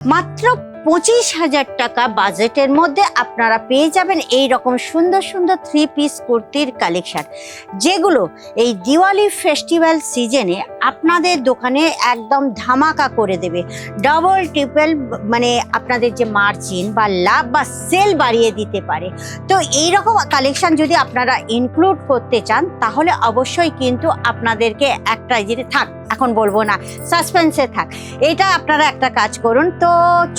মাত্র পঁচিশ হাজার টাকা বাজেটের মধ্যে আপনারা পেয়ে যাবেন এই রকম সুন্দর সুন্দর থ্রি পিস কুর্তির কালেকশন যেগুলো এই দিওয়ালি ফেস্টিভ্যাল সিজনে আপনাদের দোকানে একদম ধামাকা করে দেবে। ডবল ট্রিপল মানে আপনাদের যে মার্জিন বা লাভ বা সেল বাড়িয়ে দিতে পারে। তো এই রকম কালেকশন যদি আপনারা ইনক্লুড করতে চান, তাহলে অবশ্যই কিন্তু আপনাদেরকে একটা জিনিস থাক, এখন বলব না সাসপেন্সে থাক। এটা আপনারা একটা কাজ করুন। তো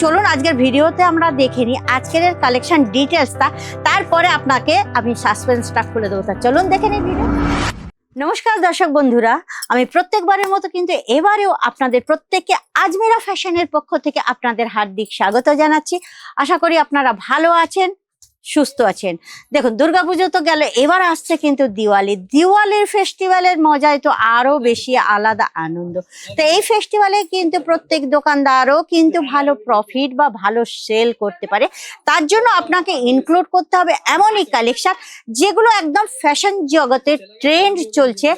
চলুন আজকের ভিডিওতে আমরা দেখে নিই আজকের কালেকশন ডিটেলসটা তারপরে আপনাকে আমি সাসপেন্সটা খুলে দেবো। তা চলুন দেখে নিই ভিডিও নমস্কার দর্শক বন্ধুরা, আমি প্রত্যেকবারের মতো কিন্তু এবারেও আপনাদের প্রত্যেককে আজমেরা ফ্যাশনের পক্ষ থেকে আপনাদের হার্দিক স্বাগত জানাচ্ছি। আশা করি আপনারা ভালো আছেন সুস্থ আছেন। দেখুন, দুর্গাপুজো তো গেল, এবার আসছে কিন্তু দিওয়ালি। দিওয়ালির ফেস্টিভ্যালের মজায় তো আরও বেশি আলাদা আনন্দ। তো এই ফেস্টিভ্যালে কিন্তু প্রত্যেক দোকানদারও কিন্তু ভালো প্রফিট বা ভালো সেল করতে পারে। তার জন্য আপনাকে ইনক্লুড করতে হবে এমনই কালেকশন যেগুলো একদম ফ্যাশন জগতের ট্রেন্ড চলছে।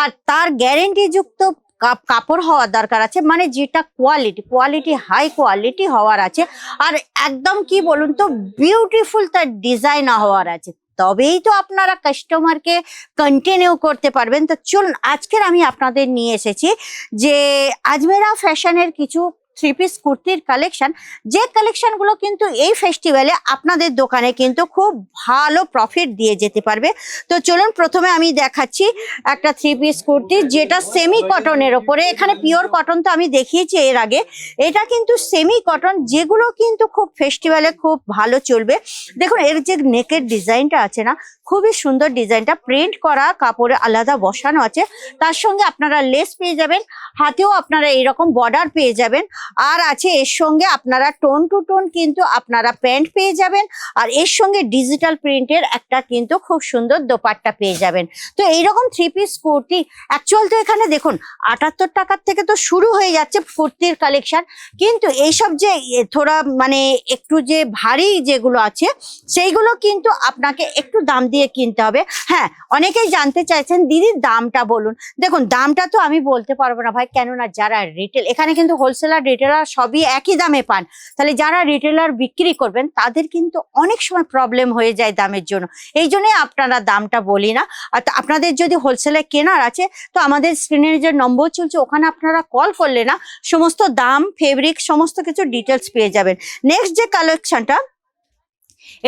আর তার গ্যারেন্টিযুক্ত কাপ- কাপড় হওয়ার দরকার আছে মানে যেটা কোয়ালিটি কোয়ালিটি হাই কোয়ালিটি হওয়ার আছে। আর একদম কি বলুন তো বিউটিফুল তার ডিজাইন হওয়ার আছে। তবেই তো আপনারা কাস্টমারকে কন্টিনিউ করতে পারবেন। তো চলুন, আজকের আমি আপনাদের নিয়ে এসেছি যে আজমেরা ফ্যাশনের কিছু থ্রি পিস কুর্তির কালেকশন যে কালেকশনগুলো কিন্তু এই ফেস্টিভ্যালে আপনাদের দোকানে কিন্তু খুব ভালো প্রফিট দিয়ে যেতে পারবে। তো চলুন প্রথমে আমি দেখাচ্ছি একটা থ্রি পিস কুর্তি যেটা সেমি কটনের ওপরে। এখানে পিওর কটন তো আমি দেখিয়েছি এর আগে। এটা কিন্তু সেমি কটন যেগুলো কিন্তু খুব ফেস্টিভ্যালে খুব ভালো চলবে। দেখুন, এর যে নেকের ডিজাইনটা আছে না, খুবই সুন্দর ডিজাইনটা প্রিন্ট করা, কাপড়ে আলাদা বসানো আছে। তার সঙ্গে আপনারা লেস পেয়ে যাবেন, হাতেও আপনারা এইরকম বর্ডার পেয়ে যাবেন। আর আছে এর সঙ্গে আপনারা টোন টু টোন কিন্তু আপনারা প্যান্ট পেয়ে যাবেন, আর এর সঙ্গে ডিজিটাল প্রিন্টের একটা কিন্তু খুব সুন্দর দোপাট্টা পেয়ে যাবেন। তো এইরকম থ্রি পিস কুর্তি অ্যাকচুয়াল তো এখানে দেখুন, আটাত্তর টাকার থেকে তো শুরু হয়ে যাচ্ছে কুর্তির কালেকশন কিন্তু এইসব যে থোড়া মানে একটু যে ভারী যেগুলো আছে, সেইগুলো কিন্তু আপনাকে একটু দাম দিয়ে কিনতে হবে। হ্যাঁ অনেকেই জানতে চাইছেন দিদির দামটা বলুন। দেখুন, দামটা তো আমি বলতে পারব না ভাই, কেননা যারা রিটেল এখানে কিন্তু হোলসেলার রিটেলার সবই একই দামে পান। তাহলে যারা রিটেলার বিক্রি করবেন, তাদের কিন্তু অনেক সময় প্রবলেম হয়ে যায় দামের জন্য। এই জন্যই আপনারা দামটা বলি না। আর আপনাদের যদি হোলসেলে কেনার আছে, তো আমাদের স্ক্রিনের যে নম্বর চলছে, ওখানে আপনারা কল করলে না, সমস্ত দাম ফেব্রিক সমস্ত কিছু ডিটেলস পেয়ে যাবেন। নেক্সট যে কালেকশনটা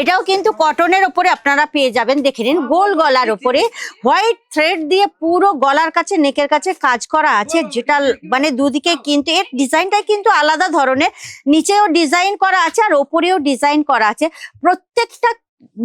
এটাও কিন্তু কটনের ওপরে আপনারা পেয়ে যাবেন, দেখে নিন, গোল গলার ওপরে হোয়াইট থ্রেড দিয়ে পুরো গলার কাছে নেকের কাছে কাজ করা আছে, যেটা মানে দুদিকে কিন্তু, এর ডিজাইনটাই কিন্তু আলাদা ধরনের। নিচেও ডিজাইন করা আছে আর ওপরেও ডিজাইন করা আছে। প্রত্যেকটা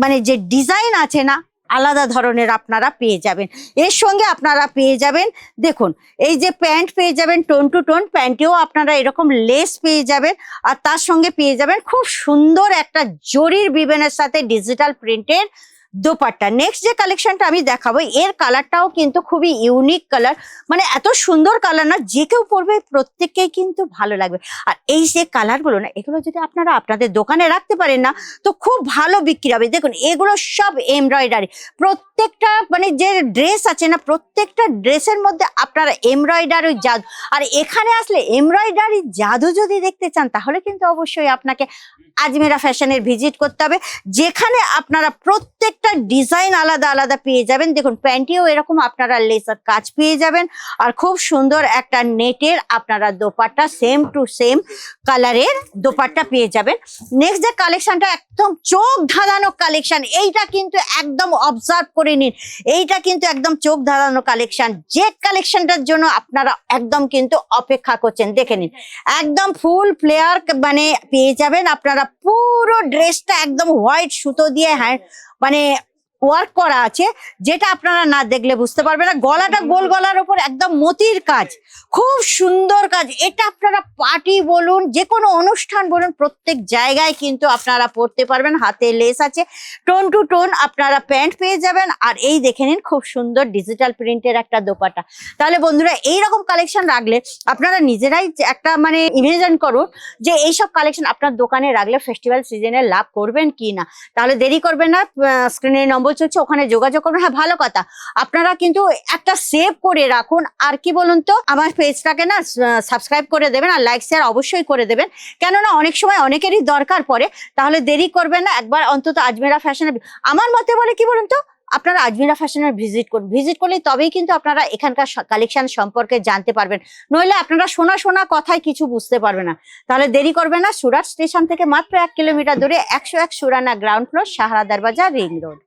মানে যে ডিজাইন আছে না আলাদা ধরনের আপনারা পেয়ে যাবেন। এর সঙ্গে আপনারা পেয়ে যাবেন, দেখুন, এই যে প্যান্ট পেয়ে যাবেন, টোন টু টোন প্যান্টেও আপনারা এরকম লেস পেয়ে যাবেন আর তার সঙ্গে পেয়ে যাবেন খুব সুন্দর একটা জরির বিবেনের সাথে ডিজিটাল প্রিন্টের দোপাট্টা। নেক্সট যে কালেকশনটা আমি দেখাবো, এর কালারটাও কিন্তু খুবই ইউনিক কালার মানে এত সুন্দর কালার না, যে কেউ পরবে, প্রত্যেককেই কিন্তু ভালো লাগবে। আর এই যে কালারগুলো না, এগুলো যদি আপনারা আপনাদের দোকানে রাখতে পারেন না, তো খুব ভালো বিক্রি হবে। দেখুন, এগুলো সব এমব্রয়ডারি প্রত্যেকটা মানে যে ড্রেস আছে না, প্রত্যেকটা ড্রেসের মধ্যে আপনারা এমব্রয়ডারি জাদু। আর এখানে আসলে এমব্রয়ডারি জাদু যদি দেখতে চান, তাহলে কিন্তু অবশ্যই আপনাকে আজমেরা ফ্যাশনের ভিজিট করতে হবে। যেখানে আপনারা প্রত্যেকটা ডিজাইন আলাদা আলাদা পেয়ে যাবেন। দেখুন প্যান্টিও এরকম আপনারা লেসার কাজ পেয়ে যাবেন। আর খুব সুন্দর একটা নেটের আপনারা দোপাট্টা সেম টু সেম কালারের দোপাট্টা পেয়ে যাবেন। নেক্সট যে কালেকশনটা একদম চোখ ধাঁধানো কালেকশন এইটা কিন্তু একদম অবজার্ভ করে নিন। এইটা কিন্তু একদম চোখ ধাঁধানো কালেকশন যে কালেকশনটার জন্য আপনারা একদম কিন্তু অপেক্ষা করছেন, দেখে নিন। একদম ফুল প্লেয়ার মানে পেয়ে যাবেন আপনারা। পুরো ড্রেসটা একদম হোয়াইট সুতো দিয়ে হ্যাঁ মানে ওয়ার্ক করা আছে, যেটা আপনারা না দেখলে বুঝতে পারবেন না। গলাটা গোল গলার উপর একদম মতির কাজ, খুব সুন্দর কাজ। এটা আপনারা পার্টি বলুন যে কোনো অনুষ্ঠান বলুন, প্রত্যেক জায়গায় কিন্তু আপনারা পরতে পারবেন, হাতে লেস আছে। টোন টু টোন আপনারা প্যান্ট পেয়ে যাবেন, আর এই দেখে নিন খুব সুন্দর ডিজিটাল প্রিন্টের একটা দোপাটা। তাহলে বন্ধুরা এই রকম কালেকশন রাখলে আপনারা নিজেরাই একটা মানে ইমেজিন করুন যে এইসব কালেকশন আপনার দোকানে রাখলে ফেস্টিভ্যাল সিজনে লাভ করবেন কি না। তাহলে দেরি করবেন না স্ক্রিনের নম্বর নম্বর চলছে, ওখানে যোগাযোগ করবেন। হ্যাঁ ভালো কথা। আপনারা কিন্তু একটা সেভ করে রাখুন। আর কি বলুন তো? আমার পেজটাকে না সাবস্ক্রাইব করে দেবেন আর লাইক শেয়ার অবশ্যই করে দেবেন। কেননা অনেক সময় অনেকেরই দরকার পড়ে, তাহলে দেরি করবেন না। একবার অন্তত আজমেরা ফ্যাশনে আমার মতে বলে কি বলুন তো? আপনারা আজমিরা ফ্যাশনের ভিজিট করুন। ভিজিট করলে তবেই কিন্তু আপনারা এখানকার কালেকশন সম্পর্কে জানতে পারবেন। নইলে আপনারা শোনা শোনা কথায় কিছু বুঝতে পারবে না। তাহলে দেরি করবে না। সুরাট স্টেশন থেকে মাত্র এক কিলোমিটার দূরে একশো এক সুরানা গ্রাউন্ড ফ্লোর সাহারা দরবাজা রিং রোড